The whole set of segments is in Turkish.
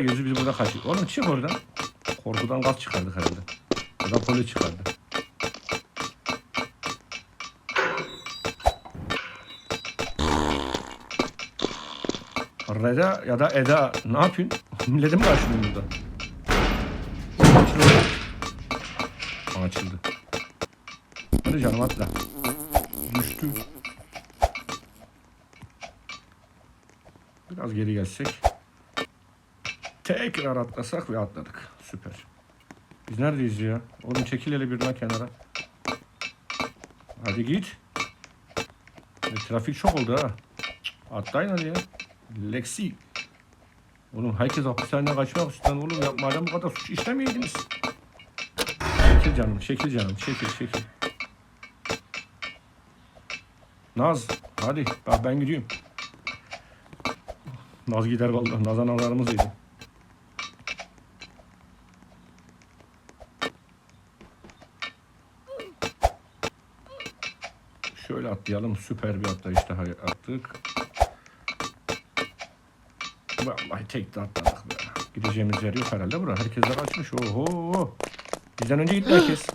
Gözü biz burada kaçıyor. Oğlum çık oradan. Korkudan gaz çıkardık herhalde. Ya da poli çıkardı. Reda ya da Eda ne yapıyorsun? Millete mi karşılıyorsun burada? Açıl oğlum. Aa, Açıldı. Hadi canım atla. Düştü. Biraz geri gelsek. Tekrar atlasak ve atladık. Süper. Biz neredeyiz ya? Oğlum çekil hele birine kenara. Hadi git. E, trafik çok oldu ha. Atlayın hadi ya. Lexi. Oğlum herkes hapishaneden kaçmak isteyen oğlum ya. Madem bu kadar suç işlemeyeydiniz. Çekil canım, çekil canım, çekil, çekil. Naz, hadi. Bak ben gidiyorum. Naz gider vallahi. Nazan nazarımız yedi. Şöyle atlayalım. Süper bir atlayış daha attık. Vallahi tek de atladık be. Gideceğimiz yer yok herhalde bura. Herkesler açmış. Oho. Bizden önce gitti herkes.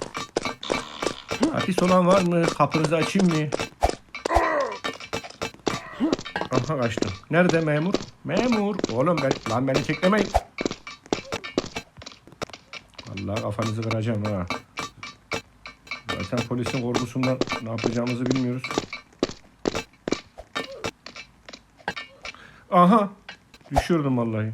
Hapis olan var mı? Kapınızı açayım mı? Aha açtım. Nerede memur? Memur. Oğlum ben, lan beni teklemeyin. Vallahi kafanızı kıracağım ha. Zaten polisin korkusundan ne yapacağımızı bilmiyoruz. Aha. Düşürdüm vallahi.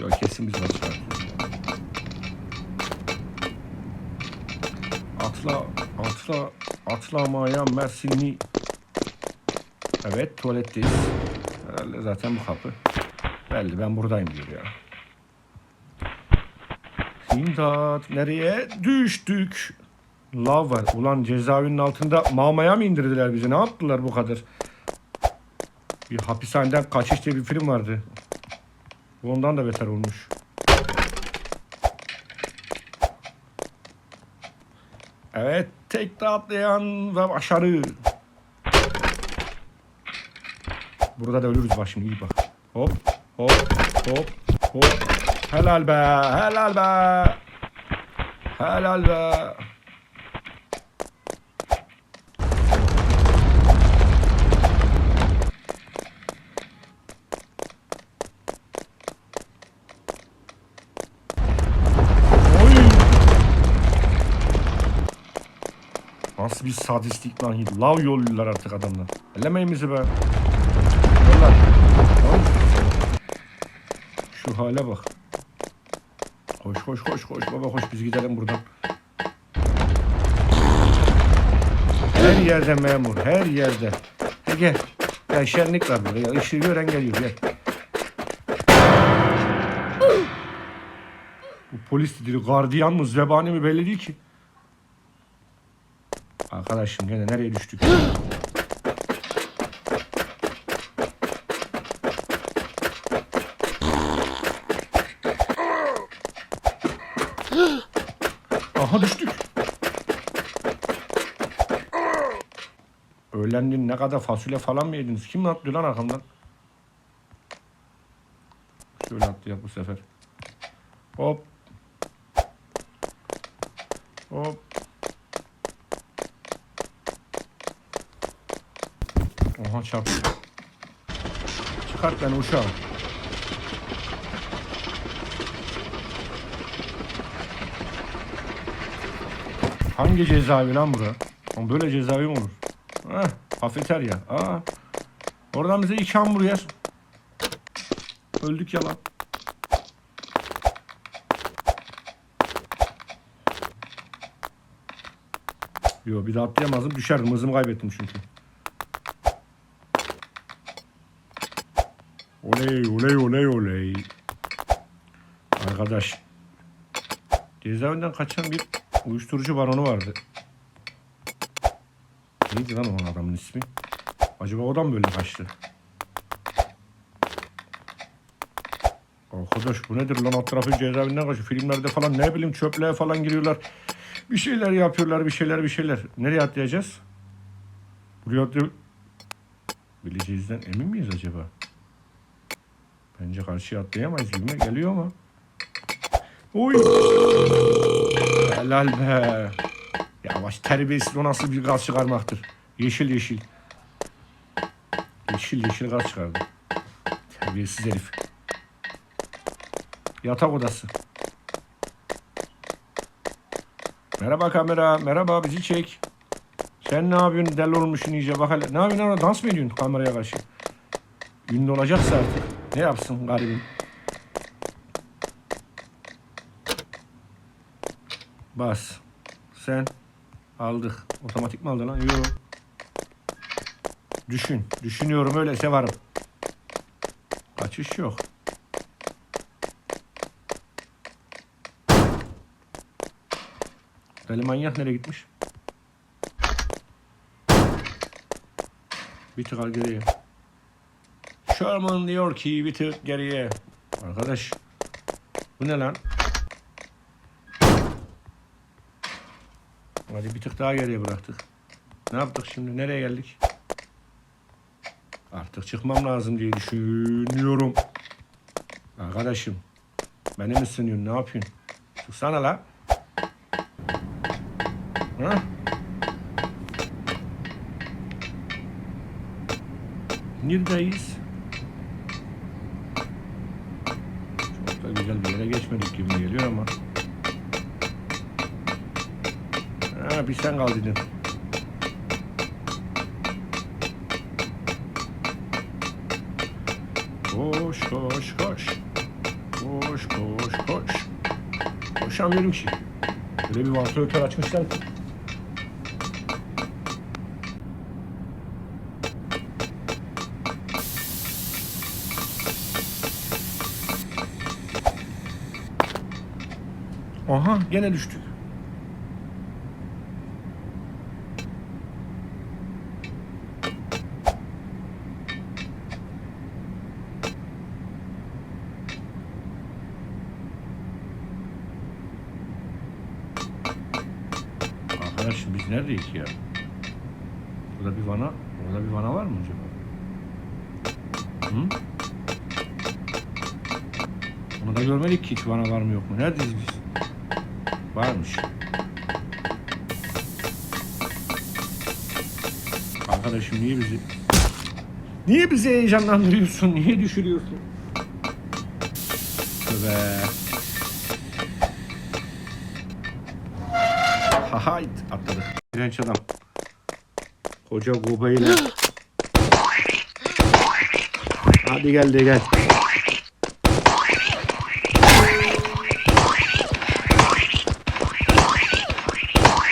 Yok kesin biz açar. Atla, atla, atlamaya Mersinli. Evet tuvaletteyiz. Herhalde zaten bu kapı. Belli ben buradayım diyor ya. İmdat nereye düştük? Lav var. Ulan cezaevinin altında mamaya mı indirdiler bizi? Ne yaptılar bu kadar? Bir hapishaneden kaçış diye bir film vardı. Ondan da beter olmuş. Evet, tek de atlayan ve başarı. Burada da ölürüz bak şimdi iyi bak. Hop, hop, hop, hop. Helal be, helal be. Helal be. Nasıl bir sadistlik lan. Lav yolluyorlar artık adamlar. Ellemeyin bizi be. Oy. Şu hale bak. Koş koş koş koş baba koş biz gidelim buradan. Her yerde memur her yerde. E gel. Gel şenlik var burada. Ya, ışığı gören geliyor gel. Bu polis dedi gardiyan mı zebani mi belli değil ki. Arkadaşım gene nereye düştük? Aha düştük. Öğlendin ne kadar fasulye falan mı yediniz? Kim atlıyor lan arkamdan? Şöyle atlıyor bu sefer. Hop. Hop. Oha çarptı. Çıkart beni uşağım. Hangi cezaevi lan bura? Lan Böyle cezaevi mi olur? Heh, kafeterya. Aa. Oradan bize iki hamburger. Öldük ya lan. Yo bir daha atlayamazdım. Düşerdim. Hızımı kaybettim çünkü. Oley oley oley oley. Arkadaş. Cezaevinden kaçan bir uyuşturucu baronu vardı. Neydi lan o adamın ismi? Acaba o da mı böyle kaçtı? Arkadaş bu nedir lan alt tarafı cezaevinden kaçıyor. Filmlerde falan ne bileyim çöplüğe falan giriyorlar. Bir şeyler yapıyorlar, bir şeyler, bir şeyler. Nereye atlayacağız? Buraya atlay... Bileceğizden emin miyiz acaba? Bence karşıya atlayamayız gibi geliyor ama. Oy! Helal be. Yavaş terbiyesiz o nasıl bir gaz çıkarmaktır. Yeşil yeşil. Yeşil yeşil gaz çıkardı. Terbiyesiz herif. Yatak odası. Merhaba kamera. Merhaba bizi çek. Sen ne yapıyorsun? Deli olmuşsun iyice. Bak hele. Ne yapıyorsun? Dans mı ediyorsun kameraya karşı? Ünlü olacaksa artık. Ne yapsın garibim? Bas. Sen. Aldık. Otomatik mi aldın lan? Yok. Düşün. Düşünüyorum öyleyse varım. Kaçış yok. Deli manyak nereye gitmiş? Bir tık al geriye. Sherman diyor ki bir tık geriye. Arkadaş. Bu ne lan? Hadi bir tık daha geriye bıraktık. Ne yaptık şimdi? Nereye geldik? Artık çıkmam lazım diye düşünüyorum. Arkadaşım. Beni mi sınıyorsun? Ne yapıyorsun? Çıksana la. Ha? Neredeyiz? Çok da güzel bir yere geçmedik gibi geliyor ama. Ha, bir sen kaldın. Koş koş koş. Koş koş koş. Koşamıyorum ki. Böyle bir vantilatör açmışlar ki. Aha gene düştük. Arkadaşım biz neredeyiz ya? Burada bir vana, burada bir vana var mı acaba? Hı? Onu da görmedik ki hiç vana var mı yok mu? Neredeyiz biz? Varmış. Arkadaşım niye bizi... Niye bizi heyecanlandırıyorsun? Niye düşürüyorsun? Tövbe. Hayt atladık. Direnç adam. Koca gobayla. Hadi gel de gel.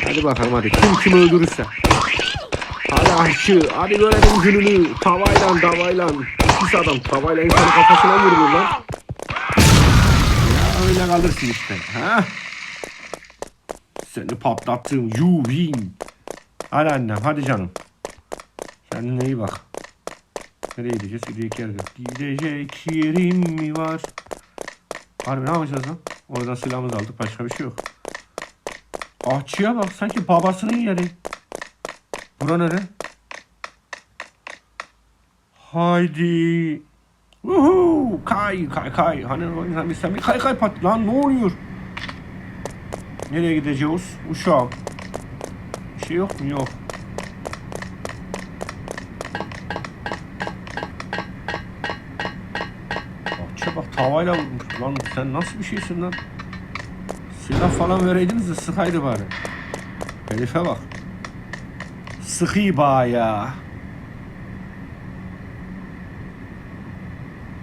Hadi bakalım hadi. Kim kimi öldürürse. Hadi aşçı. Hadi görelim gününü. Tavayla davayla. Pis adam. Tavayla insanın kafasına vurulur lan. Ya öyle kalırsın işte. Ha? Seni patlattım. You win. Hadi annem. Hadi canım. Kendine iyi bak. Nereye gideceğiz? Gidecek yer yok. Gidecek yerim mi var? Harbi ne yapacağız lan? Oradan silahımızı aldık. Başka bir şey yok. Ahçıya bak. Sanki babasının yeri. Bura nere? Haydi. Uhu, kay kay kay. Hani bir sen bir kay kay pat. Lan ne oluyor? Nereye gideceğiz? Uşağım. Bir şey yok mu? Yok. Bahçe bak tavayla vurmuş. Lan sen nasıl bir şeysin lan? Silah falan vereydiniz de sıkaydı bari. Herife bak. Sıkı baya.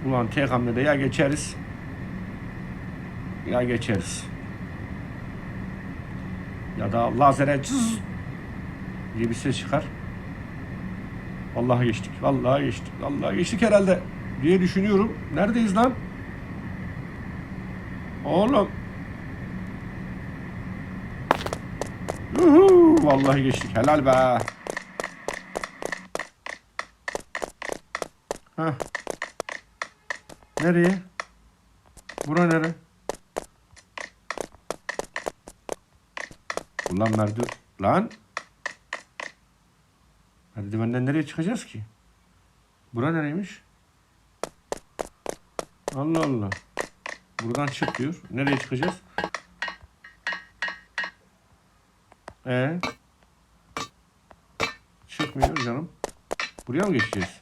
Ulan tek hamlede ya geçeriz. Ya geçeriz. Ya da lazere cız diye bir ses çıkar. Vallahi geçtik. Vallahi geçtik. Vallahi geçtik herhalde diye düşünüyorum. Neredeyiz lan? Oğlum. Yuhu, vallahi geçtik. Helal be. Heh. Nereye? Bura nere? Ulan merdiven... Lan! Merdivenden nereye çıkacağız ki? Bura nereymiş? Allah Allah. Buradan çık diyor. Nereye çıkacağız? Ee? Çıkmıyor canım. Buraya mı geçeceğiz?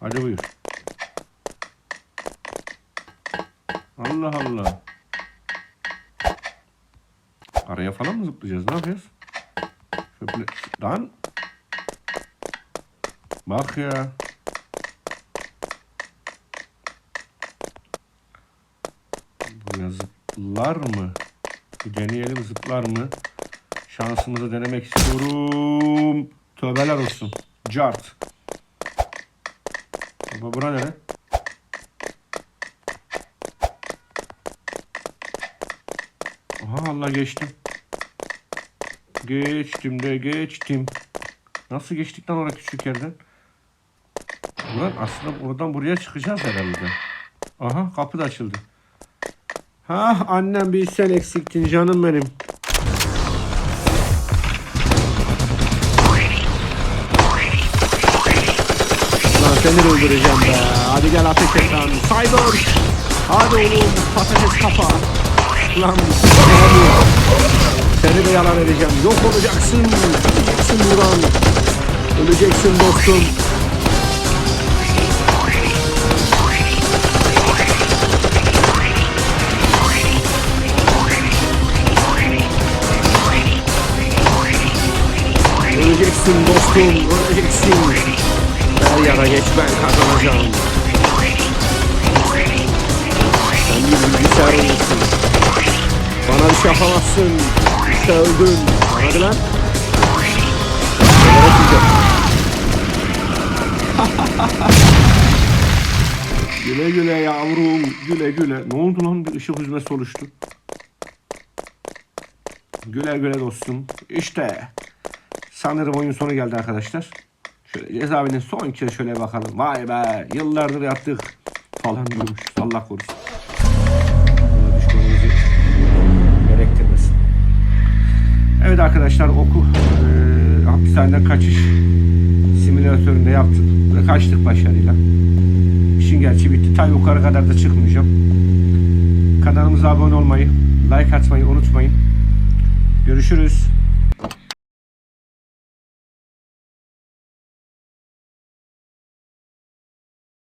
Hadi buyur. Allah Allah. Araya falan mı zıplayacağız? Ne yapacağız? Şöyle... Lan. Bak ya. Buraya zıplar mı? Bir deneyelim zıplar mı? Şansımızı denemek istiyorum. Tövbeler olsun. Cart. Baba bura nere? Aha Allah geçtim. Geçtim de geçtim. Nasıl geçtik lan oraya küçük yerden? Buran aslında buradan buraya çıkacağız herhalde. Aha kapı da açıldı. Ha annem bir sen eksiktin canım benim. Lan seni de öldüreceğim be. Hadi gel ateş et lan. Cyber. Hadi oğlum patates kafa. Lan seni de yalan edeceğim. Yok olacaksın. Öleceksin buradan. Öleceksin dostum. Öleceksin dostum. Öleceksin. Her yara geç ben kazanacağım. Sen bir bilgisayar oyuncusun. Bana bir şey yapamazsın. İşte öldün. Hadi lan. Güle güle yavrum. Güle güle. Ne oldu lan? Bir ışık hüzmesi oluştu. Güle güle dostum. İşte. Sanırım oyun sonu geldi arkadaşlar. Şöyle cezaevinin son kez şöyle bakalım. Vay be yıllardır yattık falan diyormuş. Allah korusun. Arkadaşlar oku e, hapishaneden kaçış simülatöründe yaptık ve kaçtık başarıyla. İşin gerçi bitti. Ta yukarı kadar da çıkmayacağım. Kanalımıza abone olmayı, like atmayı unutmayın. Görüşürüz.